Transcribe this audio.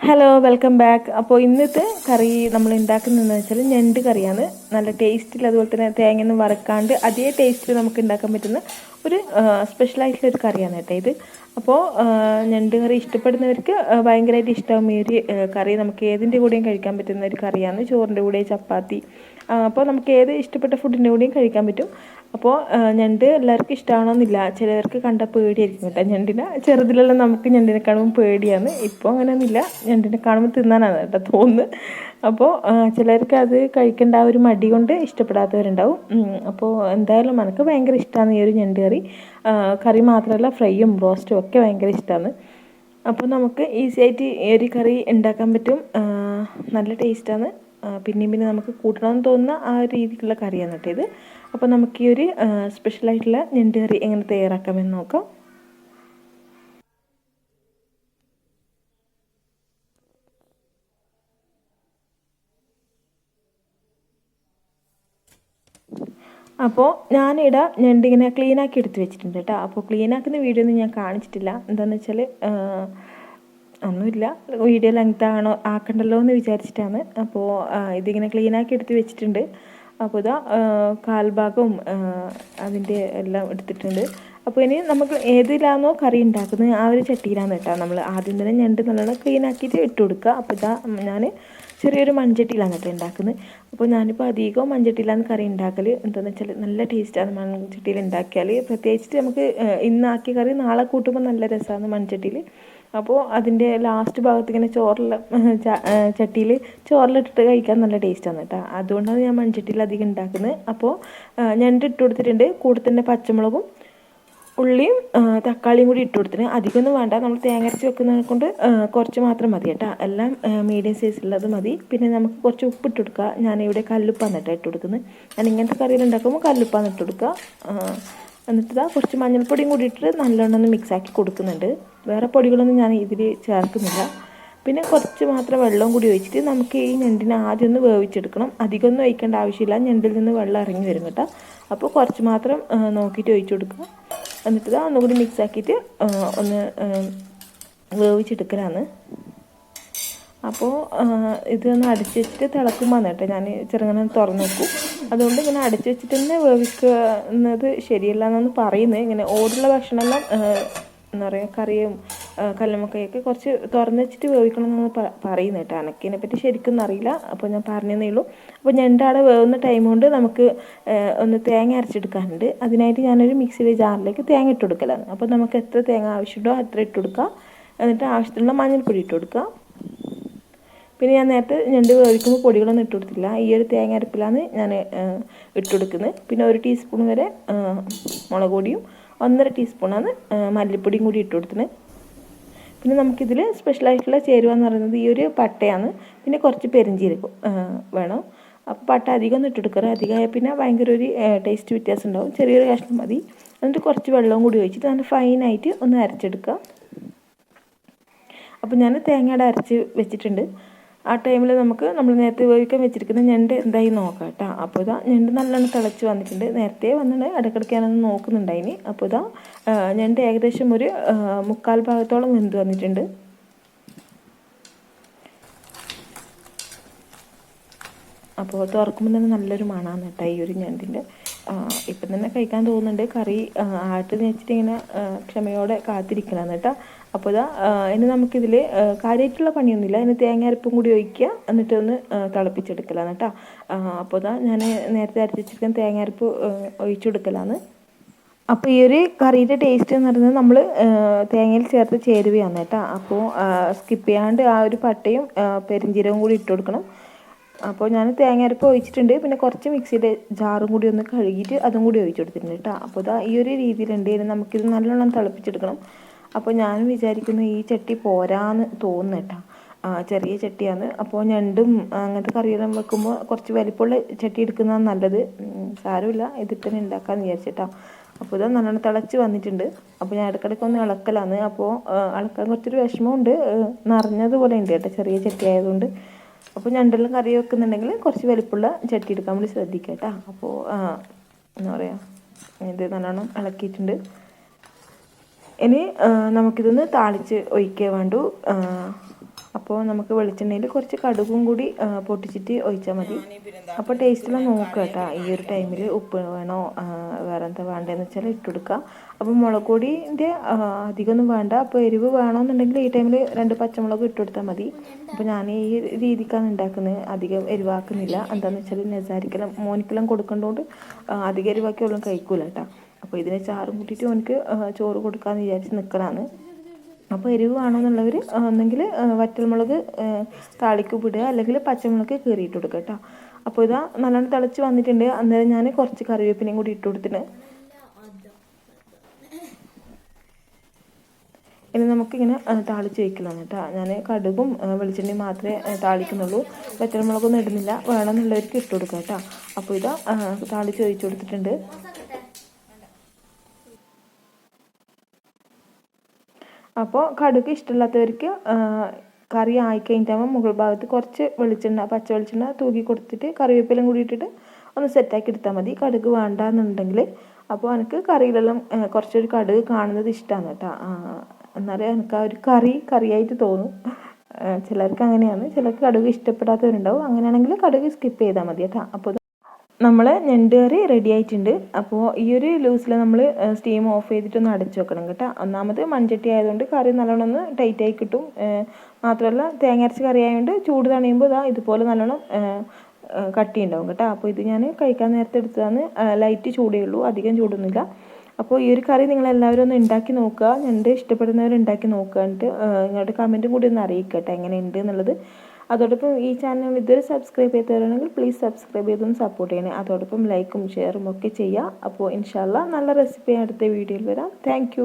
Hello welcome back അപ്പോൾ ഇന്നത്തെ കറി നമ്മൾ ഉണ്ടാക്കുന്നതെന്ന് വെച്ചാൽ ഞണ്ട് കറിയാണ്. നല്ല ടേസ്റ്റിൽ അതുപോലെ തന്നെ തേങ്ങയൊന്നും വറക്കാണ്ട് അതേ ടേസ്റ്റിൽ നമുക്ക് ഉണ്ടാക്കാൻ പറ്റുന്ന ഒരു സ്പെഷ്യലായിട്ടുള്ള ഒരു കറിയാണ് കേട്ടോ ഇത്. അപ്പോൾ ഞണ്ട് കറി ഇഷ്ടപ്പെടുന്നവർക്ക് ഭയങ്കരമായിട്ട് ഇഷ്ടമാകും ഒരു കറി നമുക്ക് ഏതിന്റെ കൂടെയും കഴിക്കാൻ പറ്റുന്ന ഒരു കറിയാണ്. ചോറിന്റെ കൂടെ ചപ്പാത്തി അപ്പോൾ നമുക്ക് ഏത് ഇഷ്ടപ്പെട്ട ഫുഡിന്റെ കൂടെയും കഴിക്കാൻ പറ്റും. അപ്പോൾ ഞണ്ട് എല്ലാവർക്കും ഇഷ്ടമാണോന്നില്ല ചിലവർക്ക് കണ്ട പേടിയായിരിക്കും കേട്ടോ. ഞണ്ടിനെ ചെറുതിലെല്ലാം നമുക്ക് ഞണ്ടിനെ കാണുമ്പോൾ പേടിയാണ്. ഇപ്പോൾ അങ്ങനെയൊന്നുമില്ല. ഞണ്ടിനെ കാണുമ്പോൾ തിന്നാനാണ് കേട്ടോ തോന്നുന്നത്. അപ്പോൾ ചിലർക്ക് അത് കഴിക്കേണ്ട ആ ഒരു മടി കൊണ്ട് ഇഷ്ടപ്പെടാത്തവരുണ്ടാവും. അപ്പോൾ എന്തായാലും എനിക്ക് ഭയങ്കര ഇഷ്ടമാണ് ഈ ഒരു ഞണ്ട് കറി. കറി മാത്രമല്ല ഫ്രൈയും റോസ്റ്റും ഒക്കെ ഭയങ്കര ഇഷ്ടമാണ് അപ്പോൾ നമുക്ക് ഈസി ആയിട്ട് ഈ ഒരു കറി ഉണ്ടാക്കാൻ പറ്റും. നല്ല ടേസ്റ്റാണ് പിന്നെയും പിന്നെ നമുക്ക് കൂട്ടണമെന്ന് തോന്നുന്ന ആ ഒരു രീതിക്കുള്ള കറിയാണ് കേട്ടോ ഇത്. അപ്പോൾ നമുക്ക് ഈ ഒരു സ്പെഷ്യലായിട്ടുള്ള ഞണ്ട് കറി എങ്ങനെ തയ്യാറാക്കാമെന്ന് നോക്കാം. അപ്പോൾ ഞാനിവിടെ ഞണ്ടിങ്ങനെ ക്ലീനാക്കി എടുത്ത് വെച്ചിട്ടുണ്ട് കേട്ടോ. അപ്പോൾ ക്ലീനാക്കുന്ന വീഡിയോ ഒന്നും ഞാൻ കാണിച്ചിട്ടില്ല. എന്താണെന്ന് വെച്ചാൽ ഒന്നുമില്ല. വീഡിയോ ലെങ്ത് ആണോ ആക്കണ്ടല്ലോ എന്ന് വിചാരിച്ചിട്ടാണ്. അപ്പോൾ ഇതിങ്ങനെ ക്ലീനാക്കി എടുത്ത് വെച്ചിട്ടുണ്ട്. അപ്പോൾ ഇതാ കാൽഭാഗവും അതിന്റെ എല്ലാം എടുത്തിട്ടുണ്ട്. അപ്പോൾ ഇനി നമുക്ക് ഏതിലാണോ കറി ഉണ്ടാക്കുന്നത് ആ ഒരു ചട്ടിയിലാണ് കേട്ടോ നമ്മൾ ആദ്യം തന്നെ ഞണ്ട് നല്ലോണം ക്ലീൻ ആക്കിയിട്ട് ഇട്ട് കൊടുക്കുക. അപ്പോൾ ഇതാ ഞാൻ ചെറിയൊരു മൺചട്ടിയിലാണ് കേട്ടോ ഉണ്ടാക്കുന്നത്. അപ്പോൾ ഞാനിപ്പോൾ അധികവും മൺചട്ടിയിലാണ് കറി ഉണ്ടാക്കൽ എന്താണെന്ന് വെച്ചാൽ നല്ല ടേസ്റ്റാണ് മൺചട്ടിയിൽ ഉണ്ടാക്കിയാൽ പ്രത്യേകിച്ചിട്ട് നമുക്ക് ഇന്നാക്കിയ കറി നാളെ കൂട്ടുമ്പോൾ നല്ല രസമാണ് മൺചട്ടിയിൽ അപ്പോൾ അതിന്റെ ലാസ്റ്റ് ഭാഗത്ത് ഇങ്ങനെ ചോറിൽ ചട്ടിയിൽ ചോറിലിട്ടിട്ട് കഴിക്കാൻ നല്ല ടേസ്റ്റാണ് കേട്ടോ അതുകൊണ്ടാണ് ഞാൻ മൺചട്ടിയിൽ അധികം ഉണ്ടാക്കുന്നത് അപ്പോൾ ഞാൻ ഇട്ട് കൊടുത്തിട്ടുണ്ട്. കൂടെ തന്നെ പച്ചമുളകും ഉള്ളിയും തക്കാളിയും കൂടി ഇട്ട് കൊടുത്തിന് അധികമൊന്നും വേണ്ട. നമ്മൾ തേങ്ങ അരച്ച് വെക്കുന്നത് കൊണ്ട് കുറച്ച് മാത്രം മതി കേട്ടോ എല്ലാം മീഡിയം സൈസിലുള്ളത് മതി. പിന്നെ നമുക്ക് കുറച്ച് ഉപ്പ് ഇട്ട് കൊടുക്കുക. ഞാനിവിടെ കല്ലുപ്പാണ് കേട്ടോ ഇട്ട് കൊടുക്കുന്നത്. ഞാൻ ഇങ്ങനത്തെ കറികൾ ഉണ്ടാക്കുമ്പോൾ കല്ലുപ്പാണ് ഇട്ട് കൊടുക്കുക. എന്നിട്ട് കുറച്ച് മഞ്ഞൾപ്പൊടിയും കൂടി ഇട്ടിട്ട് നല്ലോണം ഒന്ന് മിക്സാക്കി കൊടുക്കുന്നുണ്ട്. വേറെ പൊടികളൊന്നും ഞാൻ ഇതിൽ ചേർക്കുന്നില്ല. പിന്നെ കുറച്ച് മാത്രം വെള്ളവും കൂടി ഒഴിച്ചിട്ട് നമുക്ക് ഈ ഞണ്ടിനെ ആദ്യം ഒന്ന് വേവിച്ചെടുക്കണം. അധികമൊന്നും ഒഴിക്കേണ്ട ആവശ്യമില്ല. ഞണ്ടിൽ നിന്ന് വെള്ളം ഇറങ്ങി വരും കേട്ടോ. അപ്പോൾ കുറച്ച് മാത്രം നോക്കിയിട്ട് ഒഴിച്ചു കൊടുക്കുക. എന്നിട്ട് ഒന്നുകൂടി മിക്സാക്കിയിട്ട് ഒന്ന് വേവിച്ചെടുക്കലാണ്. അപ്പോൾ ഇതൊന്ന് അടിച്ച് വെച്ചിട്ട് തിളക്കുമ്പോൾ കേട്ടോ ഞാൻ ചെറുങ്ങനെ തുറന്നു വെക്കും. അതുകൊണ്ട് ഇങ്ങനെ അടിച്ച് വെച്ചിട്ട് തന്നെ വേവിക്കുന്നത് ശരിയല്ല എന്നാണ് പറയുന്നത് ഇങ്ങനെ ഓടുള്ള ഭക്ഷണമെല്ലാം എന്താ പറയുക കറിയും കല്ലുമക്കയൊക്കെ കുറച്ച് തുറന്നു വെച്ചിട്ട് വേവിക്കണം എന്നാണ് പറയുന്നത് കേട്ടോ അനക്കിനെ പറ്റി ശരിക്കും അറിയില്ല. അപ്പോൾ ഞാൻ പറഞ്ഞതേ ഉള്ളൂ. അപ്പോൾ ഞണ്ടാടെ വേവുന്ന ടൈം കൊണ്ട് നമുക്ക് ഒന്ന് തേങ്ങ അരച്ചെടുക്കാനുണ്ട്. അതിനായിട്ട് ഞാനൊരു മിക്സിയിലെ ജാറിലേക്ക് തേങ്ങ ഇട്ട് കൊടുക്കലാണ്. അപ്പോൾ നമുക്ക് എത്ര തേങ്ങ ആവശ്യമുണ്ടോ അത്ര ഇട്ട് കൊടുക്കുക എന്നിട്ട് ആവശ്യത്തിനുള്ള മഞ്ഞൾപ്പൊടി ഇട്ട് കൊടുക്കുക പിന്നെ ഞാൻ നേരത്തെ ഞണ്ട് വേവിക്കുമ്പോൾ പൊടികളൊന്നും ഇട്ട് കൊടുത്തില്ല. ഈ ഒരു തേങ്ങ അരപ്പിലാണ് ഞാൻ ഇട്ട് കൊടുക്കുന്നത്. പിന്നെ ഒരു ടീസ്പൂൺ വരെ മുളക് പൊടിയും ഒന്നര ടീസ്പൂണാണ് മല്ലിപ്പൊടിയും കൂടി ഇട്ട് കൊടുത്തത് പിന്നെ നമുക്കിതിൽ സ്പെഷ്യലായിട്ടുള്ള ചേരുവ എന്ന് പറയുന്നത് ഈ ഒരു പട്ടയാണ്. പിന്നെ കുറച്ച് പെരിഞ്ചീരകം വേണം. അപ്പോൾ പട്ട അധികം ഒന്നും ഇട്ടെടുക്കരുത് അധികമായ പിന്നെ ഭയങ്കര ഒരു ടേസ്റ്റ് വ്യത്യാസം ഉണ്ടാവും. ചെറിയൊരു കഷ്ണം മതി. എന്നിട്ട് കുറച്ച് വെള്ളവും കൂടി ഒഴിച്ചിട്ട് നല്ല ഫൈനായിട്ട് ഒന്ന് അരച്ചെടുക്കുക അപ്പോൾ ഞാൻ തേങ്ങയുടെ അരച്ച് വെച്ചിട്ടുണ്ട്. ആ ടൈമിൽ നമുക്ക് നമ്മൾ നേരത്തെ വേവിക്കാൻ വെച്ചിരിക്കുന്ന ഞണ്ട് എന്തായി നോക്കാം കേട്ടോ. അപ്പോൾ ഇതാ ഞണ്ട് നല്ലോണം തിളച്ച് വന്നിട്ടുണ്ട്. നേരത്തെ വന്നിട്ട് ഇടയ്ക്കിടയ്ക്ക് ഞാനൊന്ന് നോക്കുന്നുണ്ടായിനി. അപ്പോൾ ഇതാ ഞണ്ട് ഏകദേശം ഒരു മുക്കാൽ ഭാഗത്തോളം വെന്ത് വന്നിട്ടുണ്ട്. അപ്പോൾ തുറക്കുമ്പോൾ തന്നെ നല്ലൊരു മണമാണ് കേട്ടോ ഈ ഒരു ഞണ്ടിന്റെ ഇപ്പം തന്നെ കഴിക്കാൻ തോന്നുന്നുണ്ട്. കറി ആട്ട് വെച്ചിട്ട് ഇങ്ങനെ ക്ഷമയോടെ കാത്തിരിക്കണം കേട്ടോ. അപ്പോൾ ഇതാ ഇനി നമുക്കിതിൽ കാര്യമായിട്ടുള്ള പണിയൊന്നുമില്ല. ഇനി തേങ്ങ അരപ്പും കൂടി ഒഴിക്കുക. എന്നിട്ട് ഒന്ന് തിളപ്പിച്ചെടുക്കലാണ് കേട്ടോ അപ്പോൾ ഇതാ ഞാൻ നേരത്തെ അരച്ചിരിക്കുന്ന തേങ്ങയരപ്പ് തേങ്ങ അരപ്പ് ഒഴിച്ചു കൊടുക്കലാണ് അപ്പോൾ ഈ ഒരു കറിയുടെ ടേസ്റ്റ് എന്ന് പറയുന്നത് നമ്മൾ തേങ്ങയിൽ ചേർത്ത് ചേരുവയാണ് കേട്ടോ അപ്പോൾ സ്കിപ്പ് ചെയ്യാണ്ട് ആ ഒരു പട്ടയും പെരിഞ്ചീരവും കൂടി ഇട്ട് കൊടുക്കണം. അപ്പോൾ ഞാൻ തേങ്ങ അരപ്പ് ഒഴിച്ചിട്ടുണ്ട്. പിന്നെ കുറച്ച് മിക്സിയുടെ ജാറും കൂടി ഒന്ന് കഴുകിയിട്ട് അതും കൂടി ഒഴിച്ചു കൊടുത്തിട്ടുണ്ട് കേട്ടോ അപ്പോൾ ഇതാ ഈ ഒരു രീതിയിലുണ്ട് നമുക്കിത് നല്ലോണം തിളപ്പിച്ചെടുക്കണം. അപ്പോൾ ഞാൻ വിചാരിക്കുന്നു ഈ ചട്ടി പോരാന്ന് തോന്നുന്നു കേട്ടോ ചെറിയ ചട്ടിയാണ്. അപ്പോൾ ഞണ്ടും അങ്ങനത്തെ കറിയെല്ലാം വെക്കുമ്പോൾ കുറച്ച് വലിപ്പമുള്ള ചട്ടി എടുക്കുന്നതാണ് നല്ലത്. സാരമില്ല. ഇതിൽ തന്നെ ഉണ്ടാക്കാമെന്ന് വിചാരിച്ചിട്ടാ. അപ്പോൾ ഇത് നല്ലോണം തിളച്ച് വന്നിട്ടുണ്ട്. അപ്പോൾ ഞാൻ ഇടയ്ക്കിടയ്ക്ക് ഒന്ന് ഇളക്കലാണ്. അപ്പോൾ ഇളക്കാൻ കുറച്ചൊരു വിഷമമുണ്ട്. നിറഞ്ഞതുപോലെ ഉണ്ട് കേട്ടോ ചെറിയ ചട്ടി ആയതുകൊണ്ട്. അപ്പോൾ ഞണ്ടെല്ലാം കറി വെക്കുന്നുണ്ടെങ്കിൽ കുറച്ച് വലിപ്പമുള്ള ചട്ടി എടുക്കാൻ വേണ്ടി ശ്രദ്ധിക്കാം കേട്ടോ. അപ്പോൾ എന്താ പറയുക ഇത് നല്ലോണം ഇളക്കിയിട്ടുണ്ട്. ഇനി നമുക്കിതൊന്ന് താളിച്ച് ഒഴിക്കേ വേണ്ടു. അപ്പോൾ നമുക്ക് വെളിച്ചെണ്ണയിൽ കുറച്ച് കടുകും കൂടി പൊട്ടിച്ചിട്ട് ഒഴിച്ചാൽ മതി. അപ്പോൾ ടേസ്റ്റിലാണ് നോക്കുക കേട്ടോ. ഈ ഒരു ടൈമിൽ ഉപ്പ് വേണോ? വേറെ എന്താ വേണ്ടതെന്ന് വെച്ചാൽ ഇട്ടുകൊടുക്കുക അപ്പോൾ മുളക് പൊടിന്റെ അധികമൊന്നും വേണ്ട. അപ്പോൾ എരിവ് വേണമെന്നുണ്ടെങ്കിൽ ഈ ടൈമിൽ രണ്ട് പച്ചമുളക് ഇട്ടുകൊടുത്താൽ മതി. അപ്പോൾ ഞാൻ ഈ രീതിക്കാണ് ഉണ്ടാക്കുന്നത് അധികം എരിവാക്കുന്നില്ല. എന്താണെന്ന് വെച്ചാൽ നെസാരിക്കെല്ലാം മോനിക്കെല്ലാം കൊടുക്കേണ്ടതുകൊണ്ട് അധികം എരിവാക്കി ഒന്നും കഴിക്കൂല കേട്ടോ. അപ്പോൾ ഇതിനെ ചാറും കൂട്ടിയിട്ട് അവനക്ക് ചോറ് കൊടുക്കാമെന്ന് വിചാരിച്ച് നിൽക്കലാണ് അപ്പോൾ എരിവ് വേണമെന്നുള്ളവർ ഒന്നെങ്കിൽ വറ്റൽമുളക് താളിക്ക് വിടുക അല്ലെങ്കിൽ പച്ചമുളക് കീറിയിട്ട് കൊടുക്കുക കേട്ടോ അപ്പോൾ ഇതാ നല്ലോണം തിളച്ച് വന്നിട്ടുണ്ട്. അന്നേരം ഞാൻ കുറച്ച് കറിവേപ്പിലയും കൂടി ഇട്ട് കൊടുത്തിട്ട്. ഇനി നമുക്കിങ്ങനെ താളിച്ച് വയ്ക്കലാണ് കേട്ടോ ഞാൻ കടുകും വെളിച്ചെണ്ണയും മാത്രമേ താളിക്കുന്നുള്ളൂ. വറ്റൽമുളകൊന്നും ഇടുന്നില്ല. വേണമെന്നുള്ളവർക്ക് ഇട്ട് കൊടുക്കാം കേട്ടോ അപ്പോൾ ഇതാ താളിച്ച് ഒഴിച്ചു കൊടുത്തിട്ടുണ്ട്. അപ്പോൾ കടുക് ഇഷ്ടമില്ലാത്തവർക്ക് കറി ആയി കഴിഞ്ഞിട്ടാകുമ്പോൾ മുകൾ ഭാഗത്ത് കുറച്ച് വെളിച്ചെണ്ണ പച്ച വെളിച്ചെണ്ണ തൂക്കി കൊടുത്തിട്ട് കറിവേപ്പിലും കൂടി ഇട്ടിട്ട് ഒന്ന് സെറ്റാക്കി എടുത്താൽ മതി. കടുക് വേണ്ടാന്നുണ്ടെങ്കിൽ അപ്പോൾ എനിക്ക് കറിയിലെല്ലാം കുറച്ചൊരു കടുക് കാണുന്നത് ഇഷ്ടമാണ് കേട്ടോ. എന്നാലേ എനിക്ക് ആ ഒരു കറി കറിയായിട്ട് തോന്നും. ചിലർക്ക് അങ്ങനെയാണ്. ചിലർക്ക് കടുക് ഇഷ്ടപ്പെടാത്തവരുണ്ടാവും. അങ്ങനെയാണെങ്കിൽ കടുക് സ്കിപ്പ് ചെയ്താൽ മതി കേട്ടോ. അപ്പോൾ നമ്മൾ ഞണ്ട് കറി റെഡി ആയിട്ടുണ്ട്. അപ്പോൾ ഈ ഒരു ലൂസിൽ നമ്മൾ സ്റ്റീം ഓഫ് ചെയ്തിട്ടൊന്ന് അടച്ചു വെക്കണം കേട്ടോ. ഒന്നാമത് മൺചട്ടി ആയതുകൊണ്ട് കറി നല്ലോണം ഒന്ന് ടൈറ്റ് ആയി കിട്ടും. മാത്രമല്ല തേങ്ങ അരച്ച കറി ആയതുകൊണ്ട് ചൂട് തണിയുമ്പോൾ ഇതാ ഇതുപോലെ നല്ലോണം കട്ടി ഉണ്ടാവും കേട്ടോ. അപ്പോൾ ഇത് ഞാൻ കഴിക്കാൻ നേരത്തെ എടുത്തതാണ്. ലൈറ്റ് ചൂടേ ഉള്ളൂ. അധികം ചൂടൊന്നുമില്ല. അപ്പോൾ ഈ ഒരു കറി നിങ്ങൾ എല്ലാവരും ഒന്ന് ഉണ്ടാക്കി നോക്കുക. ഞണ്ട് ഇഷ്ടപ്പെടുന്നവർ ഉണ്ടാക്കി നോക്കുക. എന്നിട്ട് നിങ്ങളുടെ കമന്റും കൂടി ഒന്ന് അറിയിക്കുക കേട്ടോ എങ്ങനെയുണ്ട് എന്നുള്ളത്. അതോടൊപ്പം ഈ ചാനൽ ഇതുവരെ സബ്സ്ക്രൈബ് ചെയ്തവരാണെങ്കിൽ പ്ലീസ് സബ്സ്ക്രൈബ് ചെയ്തൊന്ന് സപ്പോർട്ട് ചെയ്യണേ. അതോടൊപ്പം ലൈക്കും ഷെയറും ഒക്കെ ചെയ്യുക അപ്പോൾ ഇൻഷാല്ല നല്ല റെസിപ്പി അടുത്ത വീഡിയോയിൽ വരാം. താങ്ക്